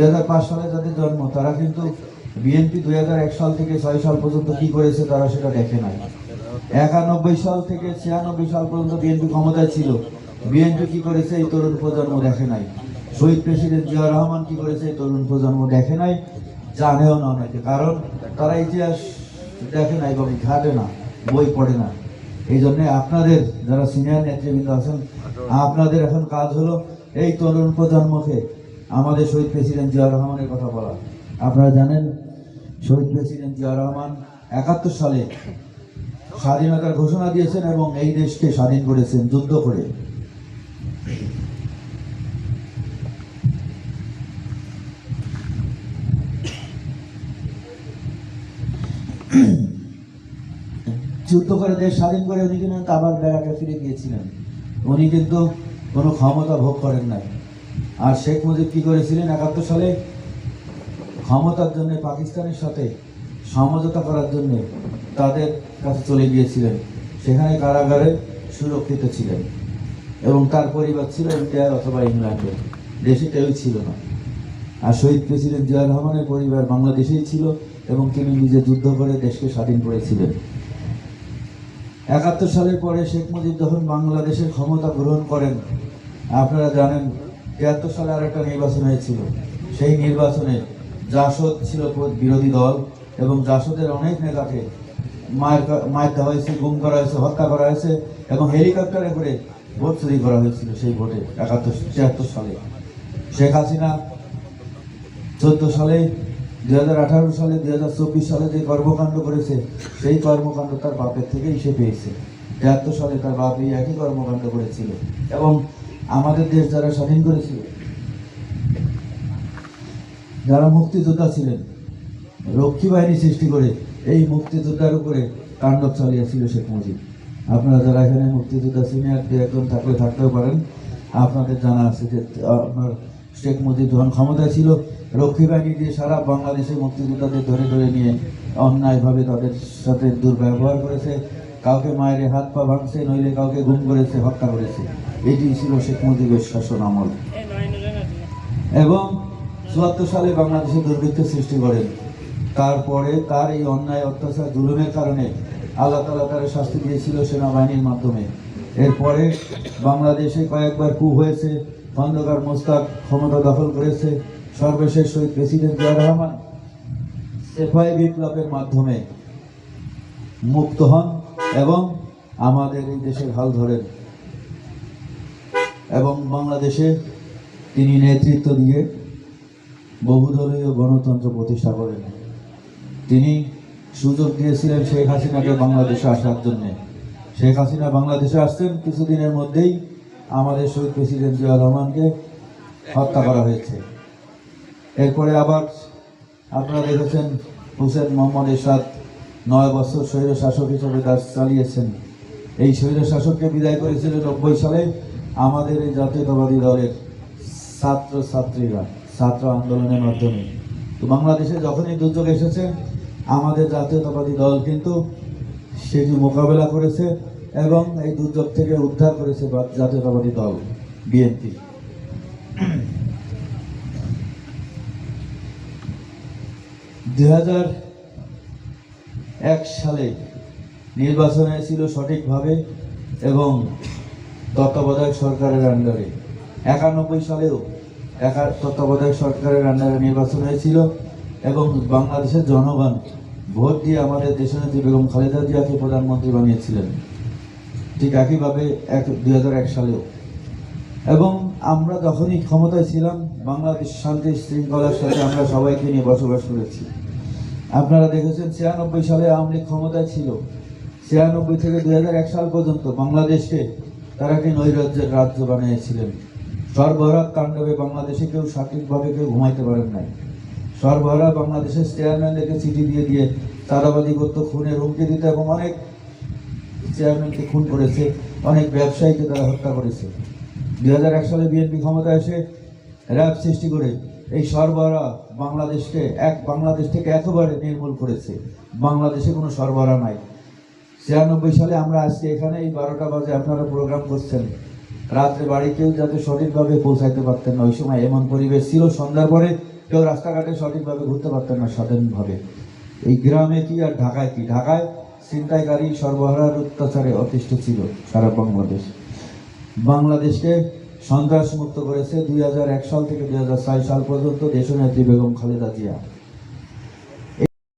দুই হাজার পাঁচ সালে যাদের জন্ম, তারা কিন্তু বিএনপি দুই হাজার এক সাল থেকে ছয় সাল পর্যন্ত কি করেছে তারা সেটা দেখে নাই। একানব্বই সাল থেকে ছিয়ানব্বই সাল পর্যন্ত বিএনপি ক্ষমতায় ছিল। বিএনপি কি করেছে এই তরুণ প্রজন্ম দেখে নাই। শহীদ প্রেসিডেন্ট জিয়া রহমান কি করেছে এই তরুণ প্রজন্ম দেখে নাই, জানেও না অনেকে। কারণ তারা ইতিহাস দেখে না এবং ঘাটে না, বই পড়ে না। এই জন্য আপনাদের যারা সিনিয়র নেতৃবৃন্দ আছেন, আপনাদের এখন কাজ হলো এই তরুণ প্রজন্মকে আমাদের শহীদ প্রেসিডেন্ট জিয়া রহমানের কথা বলা। আপনারা জানেন, শহীদ প্রেসিডেন্ট জিয়া রহমান একাত্তর সালে স্বাধীনতার ঘোষণা দিয়েছেন এবং এই দেশকে স্বাধীন করেছেন, যুদ্ধ করে। যুদ্ধ করে দেশ স্বাধীন করে উনি কিন্তু আবার বেড়াকে ফিরে গিয়েছিলেন। উনি কিন্তু কোনো ক্ষমতা ভোগ করেন নাই। আর শেখ মুজিব কি করেছিলেন একাত্তর সালে? ক্ষমতার জন্য, পাকিস্তানের সাথে সমঝোতা করার জন্য তাদের কাছে চলে গিয়েছিলেন। সেখানে কারাগারে সুরক্ষিত ছিলেন এবং তার পরিবার ছিল ইন্ডিয়ার অথবা ইংল্যান্ডে দেশে কেউই ছিল না। আর শহীদ প্রেসিডেন্ট জিয়া রহমানের পরিবার বাংলাদেশেই ছিল এবং তিনি নিজে যুদ্ধ করে দেশকে স্বাধীন করেছিলেন। একাত্তর সালের পরে শেখ মুজিব যখন বাংলাদেশের ক্ষমতা গ্রহণ করেন, আপনারা জানেন তিয়াত্তর সালে আর একটা নির্বাচন হয়েছিল। সেই নির্বাচনে জাসদ ছিল বিরোধী দল এবং জাসদের অনেক নেতাকে মায়ের মায়ের দেওয়া হয়েছে, গুম করা হয়েছে, হত্যা করা হয়েছে এবং হেলিকপ্টারে করে ভোট চুরি করা হয়েছিল সেই ভোটে একাত্তর, তিয়াত্তর সালে। শেখ হাসিনা চোদ্দ সালে, দুই হাজার আঠারো সালে, দুই হাজার চব্বিশ সালে যে কর্মকাণ্ড করেছে, সেই কর্মকাণ্ড তার বাপের থেকেই সে পেয়েছে। তিয়াত্তর সালে তার বাপ এই একই কর্মকাণ্ড করেছিল এবং আমাদের দেশ যারা স্বাধীন করেছিল, যারা মুক্তিযোদ্ধা ছিলেন, রক্ষী বাহিনী সৃষ্টি করে এই মুক্তিযোদ্ধার উপরে তাণ্ডব চালিয়েছিল শেখ মুজিব। আপনারা যারা এখানে মুক্তিযোদ্ধা সিনিয়র, দু একজন থাকলে থাকতেও পারেন। আপনাদের জানা আছে যে, আপনার শেখ মুজিব যখন ক্ষমতায় ছিল, রক্ষী বাহিনী দিয়ে সারা বাংলাদেশের মুক্তিযোদ্ধাদের ধরে ধরে নিয়ে অন্যায়ভাবে তাদের সাথে দুর্ব্যবহার করেছে। কাউকে মায়ের হাত পা ভাঙছে, নইলে কাউকে গুম করেছে, হত্যা করেছে। এটি ছিল শেখ মুজিবের শাসন আমল। এবং চুয়াত্তর সালে বাংলাদেশে দুর্ভিক্ষ সৃষ্টি করেন। তারপরে তার এই অন্যায়, অত্যাচার, জুলুমের কারণে আল্লাহ তালা তার শাস্তি দিয়েছিল সেনাবাহিনীর মাধ্যমে। এরপরে বাংলাদেশে কয়েকবার কু হয়েছে খন্দকার মোস্তাক ক্ষমতা দখল করেছে, সর্বশেষ শহীদ প্রেসিডেন্ট জিয়া রহমান, সেফাই বিপ্লবের মাধ্যমে মুক্ত হন। এবং আমাদের এই দেশের হাল ধরেন। এবং বাংলাদেশে তিনি নেতৃত্ব দিয়ে বহুদলীয় গণতন্ত্র প্রতিষ্ঠা করেন। তিনি সুযোগ দিয়েছিলেন শেখ হাসিনাকে বাংলাদেশে আসার জন্য। শেখ হাসিনা বাংলাদেশে আসছেন কিছুদিনের মধ্যেই আমাদের শহীদ প্রেসিডেন্ট জিয়া রহমানকে হত্যা করা হয়েছে। এরপরে আবার আপনারা দেখেছেন হুসেন মোহাম্মদ এরশাদ নয় বছর স্বৈর শাসক হিসেবে দাস চালিয়েছেন। এই স্বৈর শাসককে বিদায় করেছিলেন নব্বই সালে আমাদের এই জাতীয়তাবাদী দলের ছাত্র ছাত্রীরা ছাত্র আন্দোলনের মাধ্যমে। তো বাংলাদেশে যখনই দুর্যোগ এসেছে, আমাদের জাতীয়তাবাদী দল কিন্তু সেটি মোকাবেলা করেছে এবং এই দুর্যোগ থেকে উদ্ধার করেছে জাতীয়তাবাদী দল, বিএনপি। দুই হাজার এক সালে নির্বাচন হয়েছিল সঠিকভাবে এবং তত্ত্বাবধায়ক সরকারের আন্ডারে একানব্বই সালেও একা, তত্ত্বাবধায়ক সরকারের আন্ডারে নির্বাচন হয়েছিল এবং বাংলাদেশের জনগণ ভোট দিয়ে আমাদের দেশনেত্রী বেগম খালেদা জিয়াকে প্রধানমন্ত্রী বানিয়েছিলেন। ঠিক একইভাবে এক, দুই সালেও। এবং আমরা যখনই ক্ষমতায় ছিলাম, বাংলাদেশ শান্তি শৃঙ্খলার সাথে আমরা সবাইকে নিয়ে বসবাস করেছি। আপনারা দেখেছেন ছিয়ানব্বই সালে আওয়ামী লীগ ক্ষমতায় ছিল। ছিয়ানব্বই থেকে দুই হাজার এক সাল পর্যন্ত বাংলাদেশকে তারা একটি নৈরাজ্যের রাজ্য বানিয়েছিলেন? সর্বহারা তাণ্ডবে বাংলাদেশে কেউ সঠিকভাবে কেউ ঘুমাইতে পারেন নাই। সর্বহারা বাংলাদেশের চেয়ারম্যানদেরকে চিঠি দিয়ে দিয়ে চাঁদাবাদি করত, খুনের হুমকি দিত এবং অনেক চেয়ারম্যানকে খুন করেছে, অনেক ব্যবসায়ীকে তারা হত্যা করেছে। দুই হাজার এক সালে বিএনপি ক্ষমতা এসে র্যাব সৃষ্টি করে এই সরবরাহ বাংলাদেশকে এক বাংলাদেশ থেকে একেবারে নির্মূল করেছে। বাংলাদেশে কোনো সরবরাহ নাই। ছিয়ানব্বই সালে আমরা আজকে এখানে এই বারোটা বাজে আপনারা প্রোগ্রাম করছেন। রাত্রে বাড়িতেও যাতে সঠিকভাবে পৌঁছাইতে পারতেন না, ওই সময় এমন পরিবেশ ছিল, সন্ধ্যার পরে কেউ রাস্তাঘাটে সঠিকভাবে ঘুরতে পারতেন না স্বাধীনভাবে। এই গ্রামে কি আর ঢাকায় কি? ঢাকায় ছিনতাইকারী সর্বহারার অত্যাচারে অতিষ্ঠ ছিল সারা বাংলাদেশ। বাংলাদেশকে সন্ত্রাস মুক্ত করেছে দুই হাজার এক সাল থেকে দুই হাজার ছয় সাল পর্যন্ত দেশনেত্রী বেগম খালেদা জিয়া।